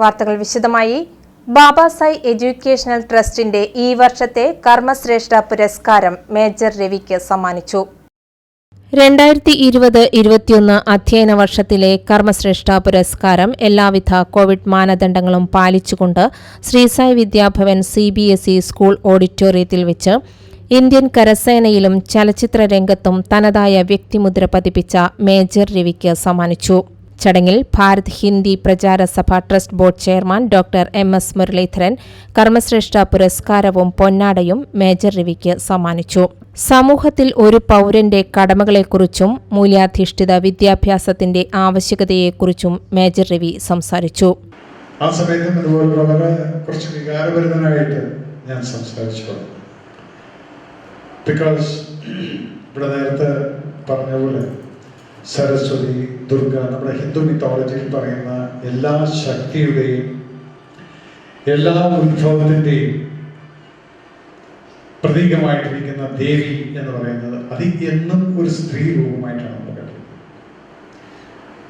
വാർത്തകൾ വിശദമായി. ബാബാ ബാബാസായ് എഡ്യൂക്കേഷണൽ ട്രസ്റ്റിന്റെ ഈ വർഷത്തെ കർമ്മശ്രേഷ്ഠ പുരസ്കാരം മേജർ രവിക്ക് സമ്മാനിച്ചു. രണ്ടായിരത്തി ഇരുപത് ഇരുപത്തിയൊന്ന് അധ്യയന വർഷത്തിലെ കർമ്മശ്രേഷ്ഠ പുരസ്കാരം എല്ലാവിധ കോവിഡ് മാനദണ്ഡങ്ങളും പാലിച്ചുകൊണ്ട് Sreesai Vidyabhavan C B S E school ഓഡിറ്റോറിയത്തിൽ വെച്ച് ഇന്ത്യൻ കരസേനയിലും ചലച്ചിത്ര രംഗത്തും തനതായ വ്യക്തിമുദ്ര പതിപ്പിച്ച മേജർ രവിക്ക് സമ്മാനിച്ചു. ചടങ്ങിൽ Bharat Hindi Prachar Sabha trust board chairman doctor M S Muralidharan Karmashreshta പുരസ്കാരവും പൊന്നാടയും മേജർ രവിക്ക് സമ്മാനിച്ചു. സമൂഹത്തിൽ ഒരു പൗരന്റെ കടമകളെക്കുറിച്ചും മൂല്യാധിഷ്ഠിത വിദ്യാഭ്യാസത്തിന്റെ ആവശ്യകതയെക്കുറിച്ചും മേജർ രവി സംസാരിച്ചു. ആ സമയത്തും ഇതുപോലെ വളരെ കുറച്ച് വികാരപരിതനായിട്ട് ഞാൻ സംസാരിച്ചു ബിക്കോസ് ഇവിടെ നേരത്തെ പറഞ്ഞ പോലെ സരസ്വതി ദുർഗ നമ്മുടെ ഹിന്ദു മിത്തോളജിയിൽ പറയുന്ന എല്ലാ ശക്തിയുടെയും എല്ലാ ഉത്ഭവത്തിന്റെയും പ്രതീകമായിട്ടിരിക്കുന്ന ദേവി എന്ന് പറയുന്നത് അത് എന്നും ഒരു സ്ത്രീ രൂപമായിട്ടാണ് നമ്മൾ കണ്ടത്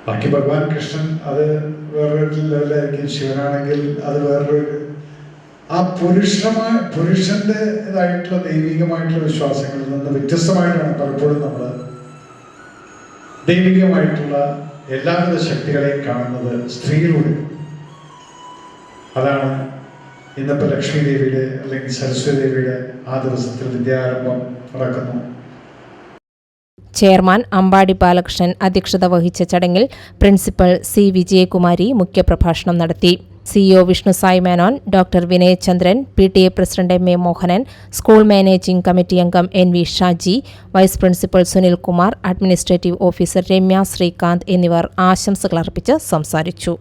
ബാക്കി ഭഗവാൻ കൃഷ്ണൻ അത് വേറൊരു ലെവലായിരിക്കും ശിവനാണെങ്കിൽ അത് വേറൊരു ആ പുരുഷമായ പുരുഷന്റെ ഇതായിട്ടുള്ള ദൈവികമായിട്ടുള്ള വിശ്വാസങ്ങളിൽ നിന്ന് വ്യത്യസ്തമായിട്ടാണ് പലപ്പോഴും നമ്മൾ ദൈവികമായിട്ടുള്ള എല്ലാവിധ ശക്തികളെയും കാണുന്നത് സ്ത്രീയിലൂടെ. അതാണ് ഇന്നിപ്പോൾ ലക്ഷ്മി ദേവിയുടെ അല്ലെങ്കിൽ സരസ്വതി ദേവിയുടെ ആ ദിവസത്തിൽ വിദ്യാരംഭം നടക്കുന്നു. ചെയർമാൻ അമ്പാടി ബാലകൃഷ്ണൻ അധ്യക്ഷത വഹിച്ച ചടങ്ങിൽ പ്രിൻസിപ്പൽ സി വിജയകുമാരി മുഖ്യപ്രഭാഷണം നടത്തി. CEO Vishnu Sai Menon doctor Vinayachandran P T A president M A Mohanan school managing committee അംഗം N V Shaji vice principal Sunilkumar administrative officer Ramya Srikanth എന്നിവർ ആശംസകൾ അർപ്പിച്ച് സംസാരിച്ചു.